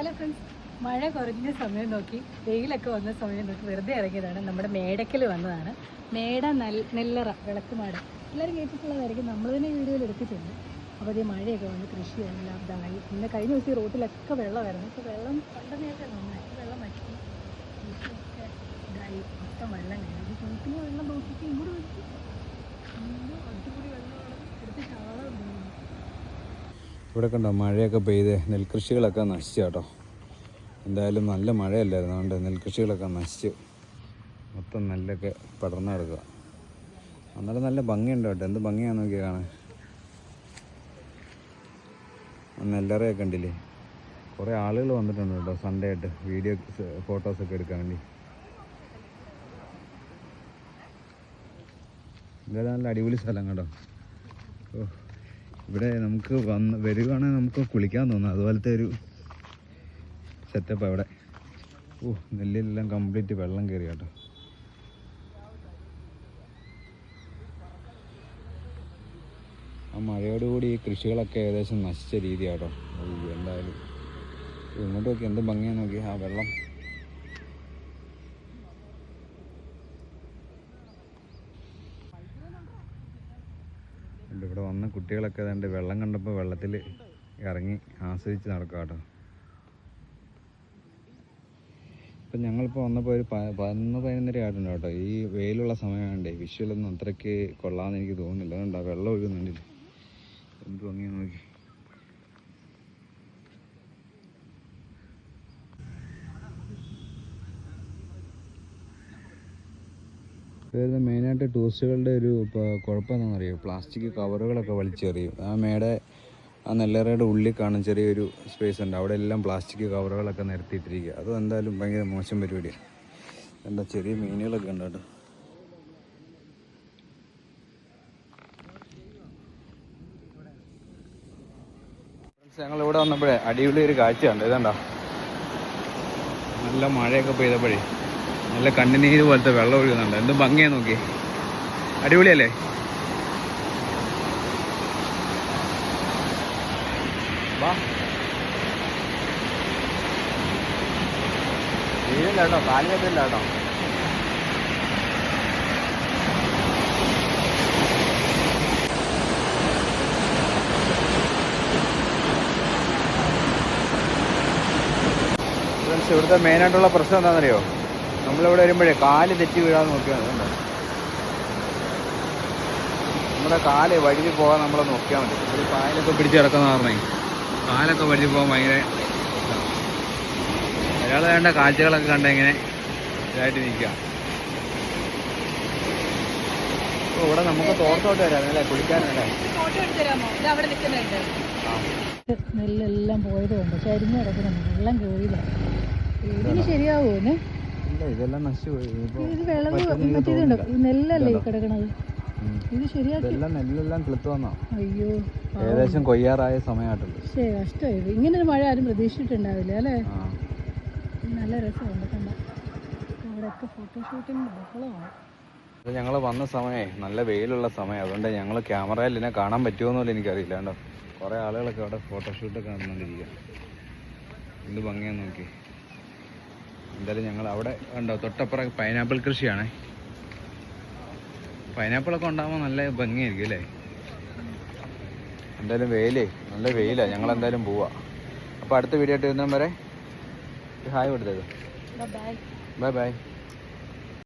Hello friends മഴ കുറഞ്ഞ സമയം നോക്കി വെയിലൊക്കെ വന്ന സമയം നോക്കി വെറുതെ ഇറങ്ങിയതാണ് നമ്മുടെ മേടക്കൽ വന്നതാണ്. മേട നെൽ നെല്ലറ വിളക്കുമാട്. എല്ലാവരും കേട്ടിട്ടുള്ളതായിരിക്കും. നമ്മൾ തന്നെ വീഡിയോയിൽ എടുത്തിട്ടുണ്ട്. അപ്പോൾ അതേ മഴയൊക്കെ വന്ന് കൃഷിയെല്ലാം ഇതായി. പിന്നെ കഴിഞ്ഞ ദിവസം റോട്ടിലൊക്കെ വെള്ളമായിരുന്നു. ഇപ്പോൾ വെള്ളം പണ്ട് നേരത്തെ നന്നായി വെള്ളം വറ്റി. കൃഷിയൊക്കെ ഇതായി മൊത്തം വെള്ളം കഴിഞ്ഞു കിണറ്റിലെ വെള്ളം നോക്കിയിട്ട് ഇങ്ങോട്ട് വെച്ചു ഇവിടെ കണ്ടോ മഴയൊക്കെ പെയ്ത് നെൽകൃഷികളൊക്കെ നശിച്ചു കേട്ടോ. എന്തായാലും നല്ല മഴയല്ലായിരുന്നു അതുകൊണ്ട് നെൽകൃഷികളൊക്കെ നശിച്ചു. മൊത്തം നെല്ലൊക്കെ പടർന്നു കിടക്കുക. അന്നേരം നല്ല ഭംഗിയുണ്ട് കേട്ടോ എന്ത് ഭംഗിയാണെന്ന് നോക്കി കാണാൻ. നെല്ലറയൊക്കെ കണ്ടില്ലേ? കുറേ ആളുകൾ വന്നിട്ടുണ്ട് കേട്ടോ സൺഡേ ആയിട്ട് വീഡിയോ ഫോട്ടോസൊക്കെ എടുക്കാൻ വേണ്ടി. എന്തായാലും നല്ല അടിപൊളി സ്ഥലം കേട്ടോ ഓ. ഇവിടെ നമുക്ക് വന്ന് വരികയാണെങ്കിൽ നമുക്ക് കുളിക്കാൻ തോന്നും. അതുപോലത്തെ ഒരു സെറ്റപ്പ് അവിടെ ഓ നെല്ലിലെല്ലാം കംപ്ലീറ്റ് വെള്ളം കയറി കേട്ടോ. ആ മഴയോടുകൂടി ഈ കൃഷികളൊക്കെ ഏകദേശം നശിച്ച രീതിയാട്ടോ. എന്തായാലും. ഇങ്ങോട്ട് നോക്കി എന്ത് ഭംഗിയാന്ന് നോക്കി. ആ വെള്ളം. ഉണ്ട്. ഇവിടെ വന്ന കുട്ടികളൊക്കെ ഏതാണ്ട് വെള്ളം കണ്ടപ്പോൾ വെള്ളത്തിൽ ഇറങ്ങി ആസ്വദിച്ച് നടക്കുക കേട്ടോ. ഇപ്പം ഞങ്ങളിപ്പോൾ വന്നപ്പോൾ ഒരു പതിനൊന്ന് പതിനൊന്നര ആയിട്ടുണ്ട് കേട്ടോ. ഈ വെയിലുള്ള സമയമാണ്ടേ വിഷ്വലൊന്നും അത്രയ്ക്ക് കൊള്ളാമെന്ന് എനിക്ക് തോന്നുന്നില്ല. അതുകൊണ്ടാണ് വെള്ളം ഒഴുകുന്നുണ്ടല്ലേ എന്ത് ഭംഗിയാ നോക്കി. ഇതായത് മെയിനായിട്ട് ടൂറിസ്റ്റുകളുടെ ഒരു കുഴപ്പം എന്താണെന്നറിയോ പ്ലാസ്റ്റിക് കവറുകളൊക്കെ വലിച്ചെറിയും. ആ മേടെ ആ നെല്ലറയുടെ ഉള്ളിൽ കാണാൻ ചെറിയൊരു സ്പേസ് ഉണ്ട്. അവിടെ എല്ലാം പ്ലാസ്റ്റിക് കവറുകളൊക്കെ നിരത്തിയിട്ടിരിക്കുക അത് എന്തായാലും ഭയങ്കര മോശം പരിപാടിയാണ് എന്താ ചെറിയ മീനുകളൊക്കെ ഉണ്ട് കേട്ടോ? ഞങ്ങൾ ഇവിടെ വന്നപ്പോഴേ അടിപൊളി ഒരു കാഴ്ചയുണ്ട് ഇതണ്ട നല്ല മഴയൊക്കെ പെയ്തപ്പോഴേ. നല്ല കണ്ണുനീര് പോലത്തെ വെള്ളം ഒഴുകുന്നുണ്ട്. എന്ത് ഭംഗിയാ നോക്കി അടിപൊളിയല്ലേ? ഇവിടുത്തെ മെയിനായിട്ടുള്ള പ്രശ്നം എന്താണെന്നറിയോ? നമ്മളിവിടെ വരുമ്പോഴേ കാൽ തെറ്റി വീഴാൻ നോക്കിയാൽ മതി? നമ്മുടെ കാൽ വഴുതി പോകാൻ നമ്മളെ നോക്കിയാൽ മതി. ഒരു പായലൊക്കെ പിടിച്ച് കിടക്കുന്ന പറഞ്ഞേ കാലൊക്കെ വഴുതി പോകാൻ ഭയങ്കര ഒരാൾ വേണ്ട കാഴ്ചകളൊക്കെ കണ്ട ഇങ്ങനെ ഇതായിട്ട് നിൽക്കുക. ഇവിടെ നമുക്ക് തോട്ടോട്ട് വരാം അല്ലേ? കുളിക്കാനല്ലേ നെല്ലെല്ലാം പോയത് കൊണ്ട് ചരിഞ്ഞ് കിടക്കുന്നുണ്ട് വെള്ളം കയറിയില്ല ഇതിന് ശരിയാവൂന്ന് ഇല്ല ഇതെല്ലാം നശിച്ചു പോയി ഇനിയിപ്പോ ഇത് വിളവ് മറ്റേതുണ്ട് നെല്ലല്ലേ ഈ കിടക്കണത്? ഇത് ശരിയാക്കി. നെല്ലെല്ലാം കിളുത്തു വന്നോ അയ്യോ ഏകദേശം കൊയ്യാറായ സമയമായിട്ടുണ്ട്. ശരി കഷ്ടമായത് ഇങ്ങനെ ഒരു മഴ ആരും പ്രതീക്ഷിച്ചിട്ടുണ്ടാവില്ല അല്ലേ? നല്ല രസമുണ്ട് കണ്ട. അവിടെയൊക്കെ ഫോട്ടോഷൂട്ടിങ് ബഹളമാണ്. അപ്പോൾ ഞങ്ങൾ വന്ന സമയേ നല്ല വെയിലുള്ള സമയം. അതുകൊണ്ട് ഞങ്ങൾ ക്യാമറയിൽ ഇതിനെ കാണാൻ എനിക്ക് എനിക്കറിയില്ല. കേട്ടോ കുറേ ആളുകളൊക്കെ അവിടെ ഫോട്ടോഷൂട്ട് കാണുന്നുണ്ടിരിക്കുക എന്ത് ഭംഗിയാന്ന് നോക്കി എന്തായാലും ഞങ്ങൾ അവിടെ ഉണ്ടോ തൊട്ടപ്പുറം പൈനാപ്പിൾ കൃഷിയാണേ. പൈനാപ്പിളൊക്കെ ഉണ്ടാകുമ്പോൾ നല്ല ഭംഗിയായിരിക്കും അല്ലേ? എന്തായാലും വെയിലേ നല്ല വെയിലാണ് ഞങ്ങൾ എന്തായാലും പോവാ. അപ്പോൾ അടുത്ത വീഡിയോ ആയിട്ട് വരുന്നവരെ ഹായ് കൊടുത്തേക്ക് ബൈ ബൈ ബൈ